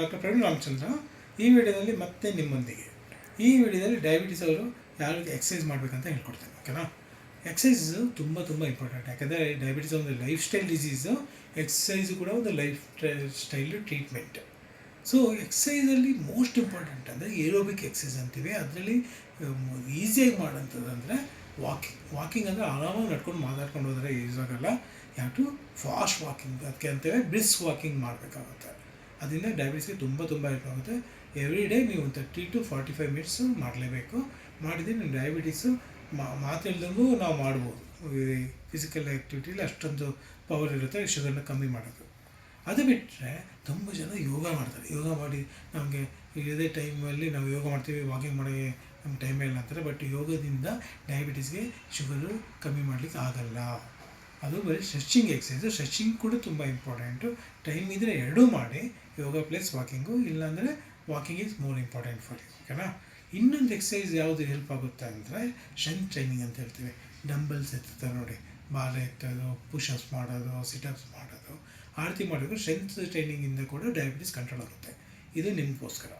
Doctor Praveen Ramachandra ಈ ವಿಡಿಯೋದಲ್ಲಿ ಮತ್ತೆ ನಿಮ್ಮೊಂದಿಗೆ. ಈ ವಿಡಿಯೋದಲ್ಲಿ ಡಯಾಬಿಟಿಸ್ ಅವರು ಯಾವ ರೀತಿ ಎಕ್ಸಸೈಸ್ ಮಾಡಬೇಕಂತ ಹೇಳ್ಕೊಡ್ತೇನೆ ಓಕೆನಾ ಎಕ್ಸಸೈಸು ತುಂಬ ತುಂಬ ಇಂಪಾರ್ಟೆಂಟ್ ಯಾಕಂದರೆ ಡಯಾಬಿಟಿಸ್ ಒಂದು ಲೈಫ್ ಸ್ಟೈಲ್ ಡಿಸೀಸು ಎಕ್ಸಸೈಸು ಕೂಡ ಒಂದು ಲೈಫ್ ಸ್ಟೈಲ್ ಟ್ರೀಟ್ಮೆಂಟ್ ಸೊ ಎಕ್ಸಸೈಸಲ್ಲಿ ಮೋಸ್ಟ್ ಇಂಪಾರ್ಟೆಂಟ್ ಅಂದರೆ ಏರೋಬಿಕ್ ಎಕ್ಸಸೈಸ್ ಅಂತೀವಿ. ಅದರಲ್ಲಿ ಈಸಿಯಾಗಿ ಮಾಡೋಂಥದ್ದು ಅಂದರೆ ವಾಕಿಂಗ್ ವಾಕಿಂಗ್ ಅಂದರೆ ಆರಾಮಾಗಿ ನಡ್ಕೊಂಡು ಮಾತಾಡ್ಕೊಂಡು ಹೋದರೆ ಯೂಸ್ ಆಗಲ್ಲ. ಯಾವ ಟು ಫಾಸ್ಟ್ ವಾಕಿಂಗ್ ಅದಕ್ಕೆ ಅಂತೇವೆ ಬ್ರಿಸ್ ವಾಕಿಂಗ್ ಮಾಡಬೇಕಾಗುತ್ತೆ. ಅದರಿಂದ ಡಯಾಬಿಟಿಸ್ಗೆ ತುಂಬ ತುಂಬ ಹೆಲ್ಪ್ ಆಗುತ್ತೆ. ಎವ್ರಿ ಡೇ ನೀವು thirty to forty five minutes ಮಾಡಲೇಬೇಕು. ಮಾಡಿದರೆ ನಿಮ್ಮ ಡಯಾಬಿಟೀಸು ಮಾತು ಇಲ್ದಂಗೂ ನಾವು ಮಾಡ್ಬೋದು. ಫಿಸಿಕಲ್ ಆ್ಯಕ್ಟಿವಿಟಿಲಿ ಅಷ್ಟೊಂದು ಪವರ್ ಇರುತ್ತೆ ಶುಗರ್ನ ಕಮ್ಮಿ ಮಾಡೋದು. ಅದು ಬಿಟ್ಟರೆ ತುಂಬ ಜನ ಯೋಗ ಮಾಡ್ತಾರೆ. ಯೋಗ ಮಾಡಿ ನಮಗೆ ಇದೇ ಟೈಮಲ್ಲಿ ನಾವು ಯೋಗ ಮಾಡ್ತೀವಿ ವಾಕಿಂಗ್ ಮಾಡೋಕ್ಕೆ ನಮ್ಮ ಟೈಮೇ ಇಲ್ಲ ಅಂತಾರೆ ಬಟ್ ಯೋಗದಿಂದ ಡಯಾಬಿಟೀಸ್ಗೆ ಶುಗರು ಕಮ್ಮಿ ಮಾಡಲಿಕ್ಕೆ ಆಗಲ್ಲ. ಅದು ಬರೀ ಸ್ಟ್ರೆಚಿಂಗ್ ಎಕ್ಸಸೈಸು ಸ್ಟ್ರೆಚಿಂಗ್ ಕೂಡ ತುಂಬ ಇಂಪಾರ್ಟೆಂಟು ಟೈಮ್ ಇದ್ದರೆ ಎರಡೂ ಮಾಡಿ ಯೋಗ ಪ್ಲಸ್ ವಾಕಿಂಗು ಇಲ್ಲಾಂದರೆ walking is more important for you ಓಕೆನಾ ಇನ್ನೊಂದು ಎಕ್ಸಸೈಸ್ ಯಾವುದು ಹೆಲ್ಪ್ ಆಗುತ್ತೆ ಅಂದರೆ ಸ್ಟ್ರೆಂತ್ ಟ್ರೈನಿಂಗ್ ಅಂತ ಹೇಳ್ತೀವಿ. ಡಂಬಲ್ಸ್ ಎತ್ತುತ್ತೆ ನೋಡಿ. ಬಾಲ ಎತ್ತೋದು ಪುಷಪ್ಸ್ ಮಾಡೋದು ಸಿಟಪ್ಸ್ ಮಾಡೋದು. ಆರತಿ ರೀತಿ ಮಾಡೋದು ಸ್ಟ್ರೆಂತ್ ಟ್ರೈನಿಂಗಿಂದ ಕೂಡ ಡಯಾಬಿಟಿಸ್ ಕಂಟ್ರೋಲ್ ಆಗುತ್ತೆ. ಇದು ನಿಮಗೋಸ್ಕರ.